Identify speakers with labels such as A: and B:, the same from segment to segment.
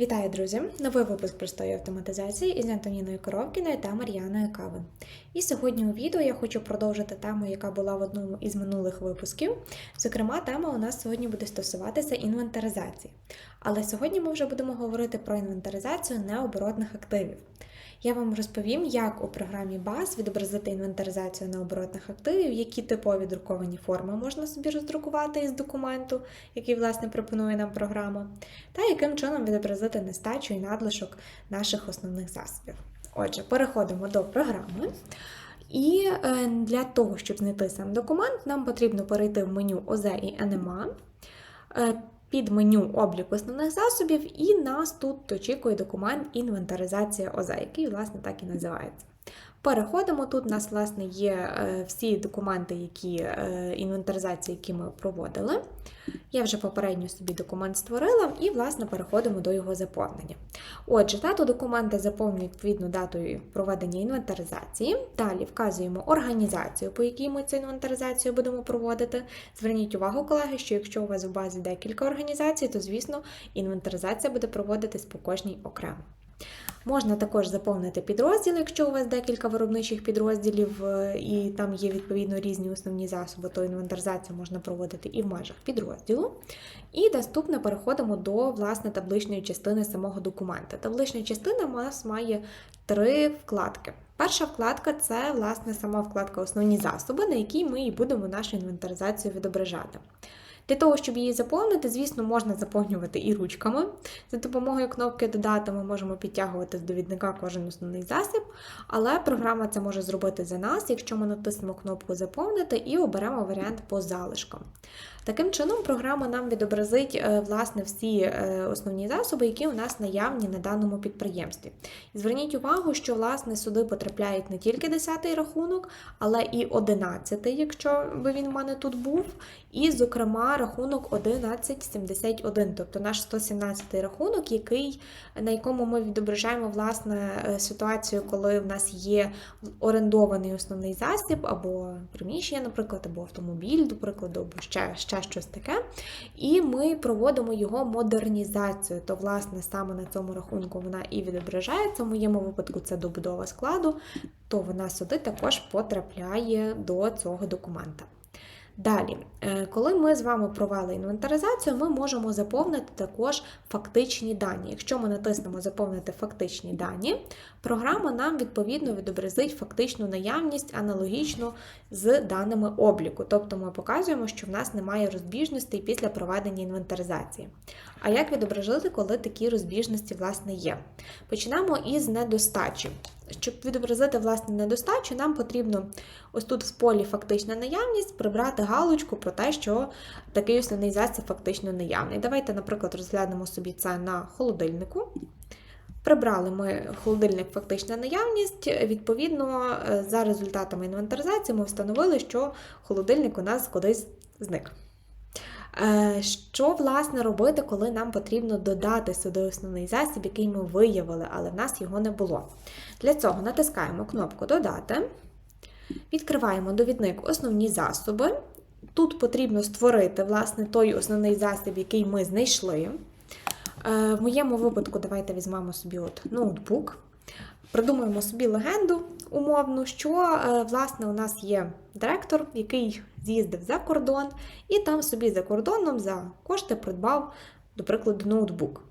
A: Вітаю, друзі! Новий випуск простої автоматизації із Антоніною Коровкіною та Мар'яною Кави. І сьогодні у відео я хочу продовжити тему, яка була в одному із минулих випусків. Зокрема, тема у нас сьогодні буде стосуватися інвентаризації. Але сьогодні ми вже будемо говорити про інвентаризацію необоротних активів. Я вам розповім, як у програмі BAS відобразити інвентаризацію необоротних активів, які типові друковані форми можна собі роздрукувати із документу, який, власне, пропонує нам програма, та яким чином відобразити нестачу і надлишок наших основних засобів. Отже, переходимо до програми. І е, для того, щоб знайти сам документ, нам потрібно перейти в меню ОЗ і НМА. Е, під меню облік основних засобів, і нас тут очікує документ інвентаризація ОЗ, який, власне, так і називається. Переходимо. Тут у нас, власне, є е, всі документи, які е, інвентаризації, які ми проводили. Я вже попередньо собі документ створила, і, власне, переходимо до його заповнення. Отже, дату документа заповнюю відповідно датою проведення інвентаризації. Далі вказуємо організацію, по якій ми цю інвентаризацію будемо проводити. Зверніть увагу, колеги, що якщо у вас в базі декілька організацій, то, звісно, інвентаризація буде проводитись по кожній окремо. Можна також заповнити підрозділ, якщо у вас декілька виробничих підрозділів е, і там є відповідно різні основні засоби, то інвентаризацію можна проводити і в межах підрозділу. І наступне переходимо до власне табличної частини самого документа. Таблична частина у нас має три вкладки. Перша вкладка це власне сама вкладка Основні засоби, на якій ми і будемо нашу інвентаризацію відображати. Для того, щоб її заповнити, звісно, можна заповнювати і ручками. За допомогою кнопки Додати ми можемо підтягувати з довідника кожен основний засіб, але програма це може зробити за нас, якщо ми натиснемо кнопку Заповнити і оберемо варіант по залишкам. Таким чином, програма нам відобразить е, власне всі е, основні засоби, які у нас наявні на даному підприємстві. І зверніть увагу, що власне сюди потрапляють не тільки 10-й рахунок, але і 11-й, якщо би він в мене тут був, і, зокрема, рахунок 1171, тобто наш 117 рахунок, який, на якому ми відображаємо власне е, ситуацію, коли в нас є орендований основний засіб, або приміщення, наприклад, або автомобіль, до прикладу, або ще, ще щось таке. І ми проводимо його модернізацію. То, власне, саме на цьому рахунку вона і відображається. В моєму випадку це добудова складу, то вона сюди також потрапляє до цього документа. Далі, е, коли ми з вами провели інвентаризацію, ми можемо заповнити також фактичні дані. Якщо ми натиснемо Заповнити фактичні дані, програма нам відповідно відобразить фактичну наявність аналогічно з даними обліку. Тобто ми показуємо, що в нас немає розбіжностей після проведення інвентаризації. А як відобразити, коли такі розбіжності власне є? Почнемо із недостачі. Щоб відобразити власне недостачу, нам потрібно ось тут в полі фактична наявність прибрати галочку про те, що такий основний засіб фактично наявний. Давайте, наприклад, розглянемо собі це на холодильнику. Прибрали ми холодильник фактична наявність. Відповідно, за результатами інвентаризації ми встановили, що холодильник у нас кудись зник. Е, що, власне, робити, коли нам потрібно додати сюди основний засіб, який ми виявили, але в нас його не було. Для цього натискаємо кнопку Додати, відкриваємо довідник Основні засоби. Тут потрібно створити власне, той основний засіб, який ми знайшли. Е, в моєму випадку, давайте візьмемо собі от ноутбук. Придумаємо собі легенду умовну, що е, власне у нас є директор, який з'їздив за кордон, і там собі за кордоном за кошти придбав, до прикладу, ноутбук.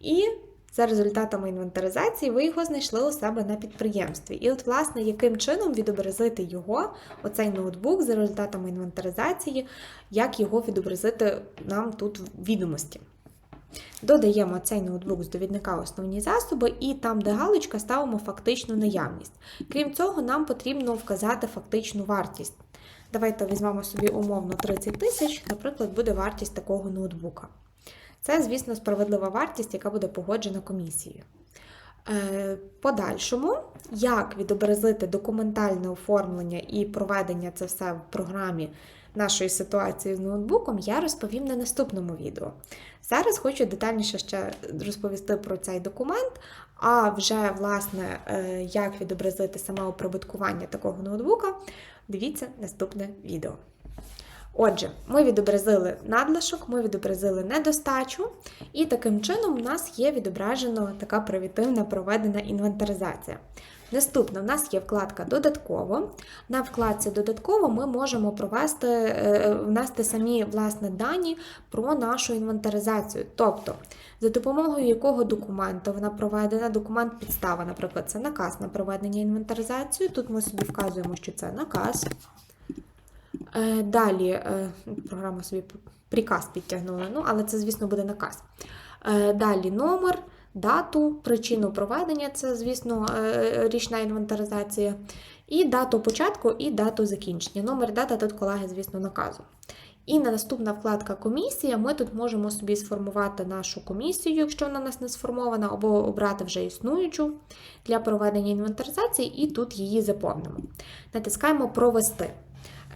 A: І за результатами інвентаризації ви його знайшли у себе на підприємстві. І, от, власне, яким чином відобразити його, оцей ноутбук, за результатами інвентаризації, як його відобразити нам тут в відомості. Додаємо цей ноутбук з довідника основні засоби, і там, де галочка, ставимо фактичну наявність. Крім цього, нам потрібно вказати фактичну вартість. Давайте візьмемо собі умовно 30 тисяч, наприклад, буде вартість такого ноутбука. Це, звісно, справедлива вартість, яка буде погоджена комісією. Е, подальшому, як відобразити документальне оформлення і проведення це все в програмі нашої ситуації з ноутбуком, я розповім на наступному відео. Зараз хочу детальніше ще розповісти про цей документ, а вже, власне, е, як відобразити саме оприбуткування такого ноутбука, дивіться наступне відео. Отже, ми відобразили надлишок, ми відобразили недостачу, і таким чином у нас є відображена така примітивна проведена інвентаризація. Наступна, в нас є вкладка Додатково. На вкладці Додатково ми можемо провести, е, внести самі власне дані про нашу інвентаризацію. Тобто, за допомогою якого документу вона проведена, документ підстава, наприклад, це наказ на проведення інвентаризації. Тут ми собі вказуємо, що це наказ. Е, Далі е, програма собі приказ підтягнула, ну, але це, звісно, буде наказ. Е, Далі номер, дату, причину проведення це, звісно, річна інвентаризація, і дату початку, і дату закінчення. Номер, дата тут, колеги, звісно, наказу. І на наступна вкладка комісія. Ми тут можемо собі сформувати нашу комісію, якщо вона у нас не сформована, або обрати вже існуючу для проведення інвентаризації, і тут її заповнимо. Натискаємо Провести.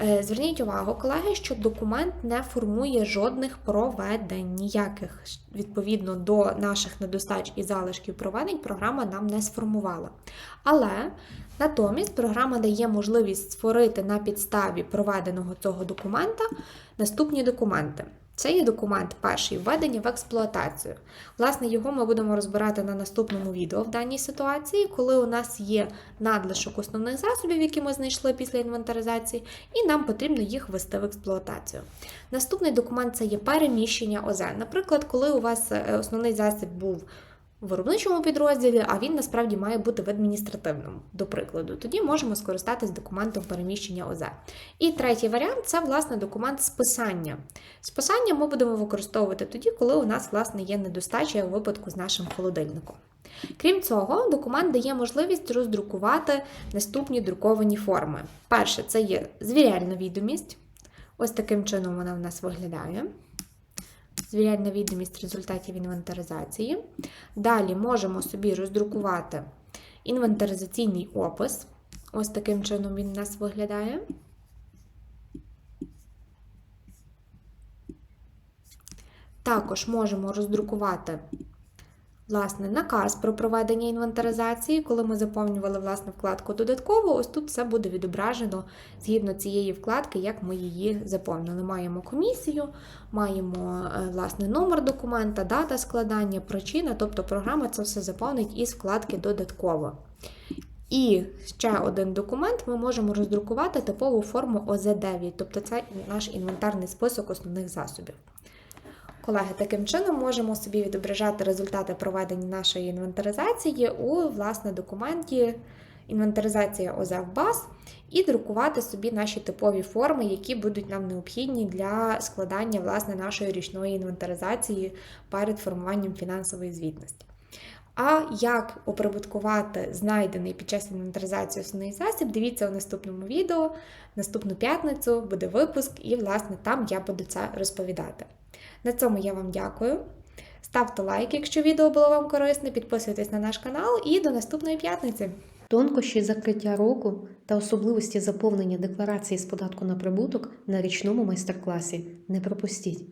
A: Е, Зверніть увагу, колеги, що документ не формує жодних проведень, ніяких відповідно до наших недостач і залишків проведень програма нам не сформувала. Але натомість програма дає можливість створити на підставі проведеного цього документа наступні документи. Це є документ перший введення в експлуатацію. Власне, його ми будемо розбирати на наступному відео в даній ситуації, коли у нас є надлишок основних засобів, які ми знайшли після інвентаризації, і нам потрібно їх ввести в експлуатацію. Наступний документ це є переміщення ОЗ. Наприклад, коли у вас е, основний засіб був в виробничому підрозділі, а він насправді має бути в адміністративному, до прикладу. Тоді можемо скористатись документом переміщення ОЗ. І третій варіант це власне документ списання. Списання ми будемо використовувати тоді, коли у нас власне є недостача у випадку з нашим холодильником. Крім цього, документ дає можливість роздрукувати наступні друковані форми. Перше, це є звіряльна відомість. Ось таким чином вона в нас виглядає. Звіряльна відомість результатів інвентаризації. Далі можемо собі роздрукувати інвентаризаційний опис. Ось таким чином він у нас виглядає. Також можемо роздрукувати власне наказ про проведення інвентаризації. Коли ми заповнювали власне вкладку додатково, ось тут все буде відображено згідно цієї вкладки, як ми її заповнили. Маємо комісію, маємо е, власне номер документа, дата складання, причина, тобто програма це все заповнить із вкладки додатково. І ще один документ ми можемо роздрукувати типову форму ОЗ9, тобто це наш інвентарний список основних засобів. Колеги, таким чином можемо собі відображати результати проведення нашої інвентаризації у власне документі інвентаризація БАС і друкувати собі наші типові форми, які будуть нам необхідні для складання власне нашої річної інвентаризації перед формуванням фінансової звітності. А як оприбуткувати знайдений під час інвентаризації основний засіб, дивіться у наступному відео. Наступну п'ятницю буде випуск, і, власне, там я буду це розповідати. На цьому я вам дякую. Ставте лайк, якщо відео було вам корисне, підписуйтесь на наш канал і до наступної п'ятниці.
B: Тонкощі закриття року та особливості заповнення декларації з податку на прибуток на річному майстер-класі. Не пропустіть!